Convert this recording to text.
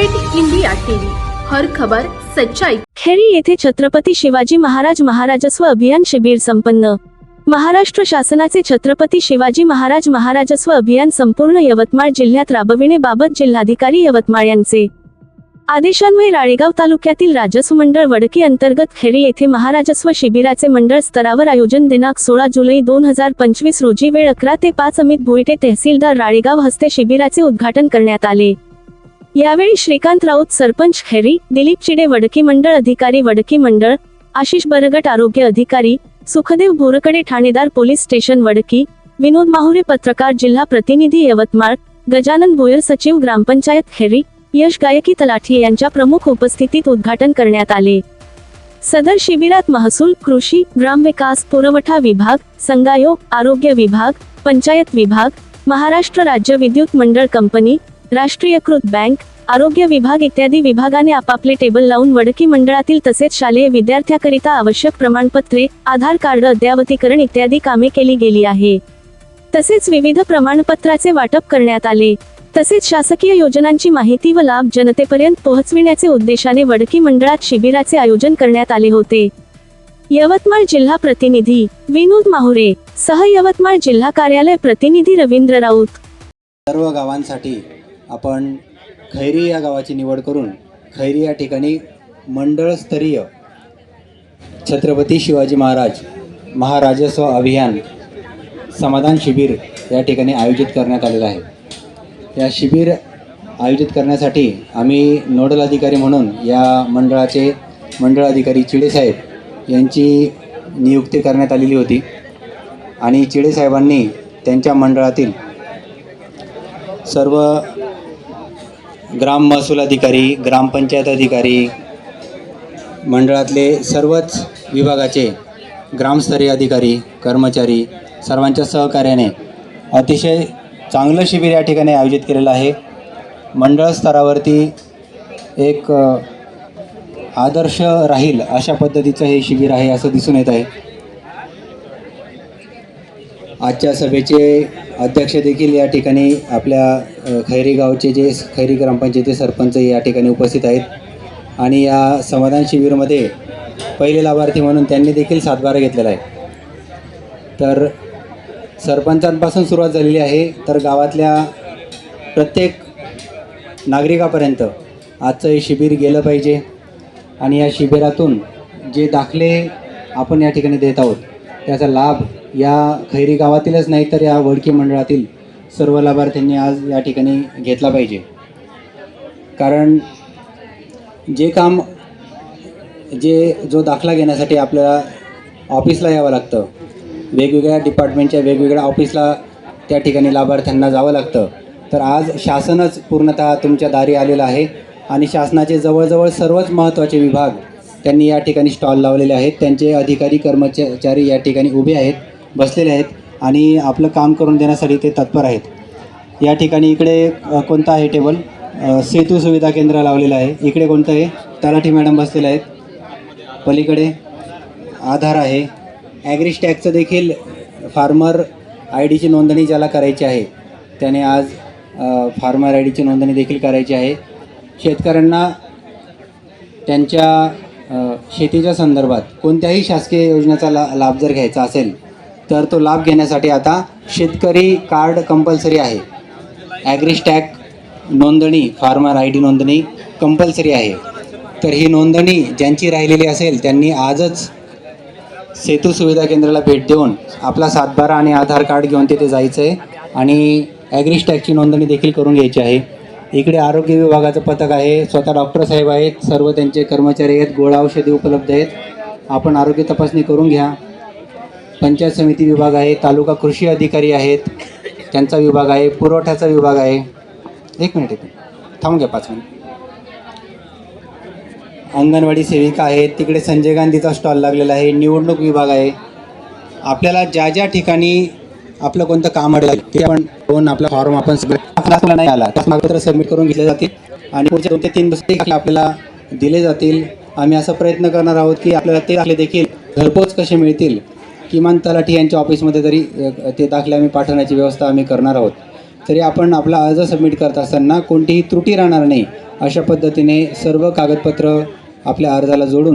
Red India TV. हर खबर सच्चाई. खेरी येथे छत्रपती शिवाजी महाराज महाराजस्व अभियान शिबिर संपन्न. महाराष्ट्र शासनाचे छत्रपती शिवाजी महाराज महाराजस्व अभियान संपूर्ण यवतमाळ जिल्ह्यात राबविण्याबाबत जिल्हाधिकारी यवतमाळ यांचे. आदेशान्वये राळेगाव तालुक्यातील राजस्व मंडळ वडकी अंतर्गत खेरी येथे महाराजस्व शिबिराचे मंडळ स्तरावर आयोजन दिनांक सोळा जुलै दोन हजार पंचवीस रोजी वेळ अकरा ते पाच अमित भुईटे तहसीलदार राळेगाव हस्ते शिबिराचे उद्घाटन करण्यात आले. यावेळी श्रीकांत राऊत सरपंच खेरी दिलीप चिडे वडकी मंडळ अधिकारी वडकी मंडळ आशिष बरगट आरोग्य अधिकारी सुखदेव बोरकडे ठाणेदार पोलीस स्टेशन वडकी विनोद माहुरे पत्रकार जिल्हा प्रतिनिधी यवतमाळ गजानन भोयर सचिव ग्रामपंचायत खेरी यश गायकी तलाठी यांच्या प्रमुख उपस्थितीत उद्घाटन करण्यात आले. सदर शिबिरात महसूल कृषी ग्रामविकास पुरवठा विभाग संघायोग आरोग्य विभाग पंचायत विभाग महाराष्ट्र राज्य विद्युत मंडळ कंपनी राष्ट्रीयकृत बँक आरोग्य विभाग इत्यादी विभागाने आपापले टेबल लावून वडकी मंडळातील तसेच शालेय विद्यार्थ्याकरिता आवश्यक प्रमाणपत्रे आधार कार्ड अद्यावतीकरण इत्यादी कामे केली गेली आहे. तसेच विविध प्रमाणपत्राचे वाटप करण्यात आले. तसेच शासकीय योजनांची माहिती व लाभ जनतेपर्यंत पोहोचविण्याचे उद्देशाने वडकी मंडळात शिबिराचे आयोजन करण्यात आले होते. यवतमाळ जिल्हा प्रतिनिधी विनोद माहुरे सह यवतमाळ जिल्हा कार्यालय प्रतिनिधी रवींद्र राऊत. सर्व गावांसाठी आपण खैरी या गावाची निवड करून खैरी या ठिकाणी मंडळस्तरीय छत्रपती शिवाजी महाराज महाराजस्व अभियान समाधान शिबिर या ठिकाणी आयोजित करण्यात आलेलं आहे. या शिबिर आयोजित करण्यासाठी आम्ही नोडल अधिकारी म्हणून या मंडळाचे मंडळ अधिकारी चिडेसाहेब यांची नियुक्ती करण्यात आलेली होती आणि चिडेसाहेबांनी त्यांच्या मंडळातील सर्व ग्राम महसूल अधिकारी ग्रामपंचायत अधिकारी मंडळातले सर्वच विभागाचे ग्रामस्तरीय अधिकारी कर्मचारी सर्वांच्या सहकार्याने अतिशय चांगलं शिबिर या ठिकाणी आयोजित केलेलं आहे. मंडळ स्तरावरती एक आदर्श राहील अशा पद्धतीचं हे शिबिर आहे असं दिसून येत आहे. आजच्या सभेचे अध्यक्ष देखील या ठिकाणी आपल्या खैरी गावचे जे खैरी ग्रामपंचायती सरपंच या ठिकाणी उपस्थित आहेत. आणि या समाधान शिबिरमध्ये पहिले लाभार्थी म्हणून त्यांनी देखील सातबारा घेतलेला आहे. तर सरपंचांपासून सुरुवात झालेली आहे. तर गावातल्या प्रत्येक नागरिकापर्यंत आजचं हे शिबिर गेलं पाहिजे. आणि या शिबिरातून जे दाखले आपण या ठिकाणी देत आहोत त्याचा लाभ या खैरी गावातीलच नाही तर या वडकी मंडळातील सर्व लाभार्थ्यांनी आज या ठिकाणी घेतला पाहिजे. कारण जे काम जे जो दाखला घेण्यासाठी आपल्याला ऑफिसला यावं लागतं वेगवेगळ्या डिपार्टमेंटच्या वेगवेगळ्या ऑफिसला त्या ठिकाणी लाभार्थ्यांना जावं लागतं तर आज शासनच पूर्णतः तुमच्या दारी आलेलं आहे आणि शासनाचे जवळजवळ सर्वच महत्त्वाचे विभाग त्यांनी या ठिकाणी स्टॉल लावलेले आहेत. त्यांचे अधिकारी कर्मचारी या ठिकाणी उभे आहेत. बसलेले आहेत आणि आपलं काम करून देण्यासाठी ते तत्पर आहेत. या ठिकाणी इकडे कोणता कोणतं आहे टेबल? सेतू सुविधा केंद्र लावलेलं आहे. इकडे कोणतं आहे? तलाठी मॅडम बसलेले आहेत. पलीकडे आधार आहे. ॲग्रीस्टॅगचं देखील फार्मर आय डीची नोंदणी ज्याला करायची आहे त्याने आज फार्मर आय डीची नोंदणी देखील करायची आहे. शेतकऱ्यांना त्यांच्या शेतीच्या संदर्भात कोणत्याही शासकीय योजनेचा ला लाभ जर घ्यायचा असेल तर तो लाभ घेण्यासाठी आता शेतकरी कार्ड कंपल्सरी आहे. ॲग्रिस्टॅग नोंदणी फार्मर आय डी नोंदणी कंपल्सरी आहे. तर ही नोंदणी ज्यांची राहिलेली असेल त्यांनी आजच सेतू सुविधा केंद्राला भेट देऊन आपला सातबारा आणि आधार कार्ड घेऊन तिथे जायचं आहे आणि ॲग्रीस्टॅकची नोंदणी देखील करून घ्यायची आहे. इकडे आरोग्य विभागाचं पथक आहे स्वतः डॉक्टर साहेब आहेत सर्व त्यांचे कर्मचारी आहेत गोळा औषधी उपलब्ध आहेत. आपण आरोग्य तपासणी करून घ्या. पंचायत समिती विभाग आहे तालुका कृषी अधिकारी आहेत त्यांचा विभाग आहे पुरवठ्याचा विभाग आहे. एक मिनिट येते थांबून घ्या पाच मिनिट. अंगणवाडी सेविका आहेत तिकडे संजय गांधीचा स्टॉल लागलेला आहे निवडणूक विभाग आहे. आपल्याला ज्या ज्या ठिकाणी आपलं कोणतं काम अडेल ते आपण दोन आपला फॉर्म आपण सगळं आपला नाही आला. त्याच मागपत्र सबमिट करून घेतले जातील आणि पुढच्या दोन ते तीन दिवस आपल्याला दिले जातील. आम्ही असा प्रयत्न करणार आहोत की आपल्याला ते आपले देखील घरपोच कसे मिळतील किमान तलाठी यांच्या ऑफिसमध्ये तरी ते दाखले आम्ही पाठवण्याची व्यवस्था आम्ही करणार आहोत. तरी आपण आपला अर्ज सबमिट करत असताना कोणतीही त्रुटी राहणार नाही अशा पद्धतीने सर्व कागदपत्र आपल्या अर्जाला जोडून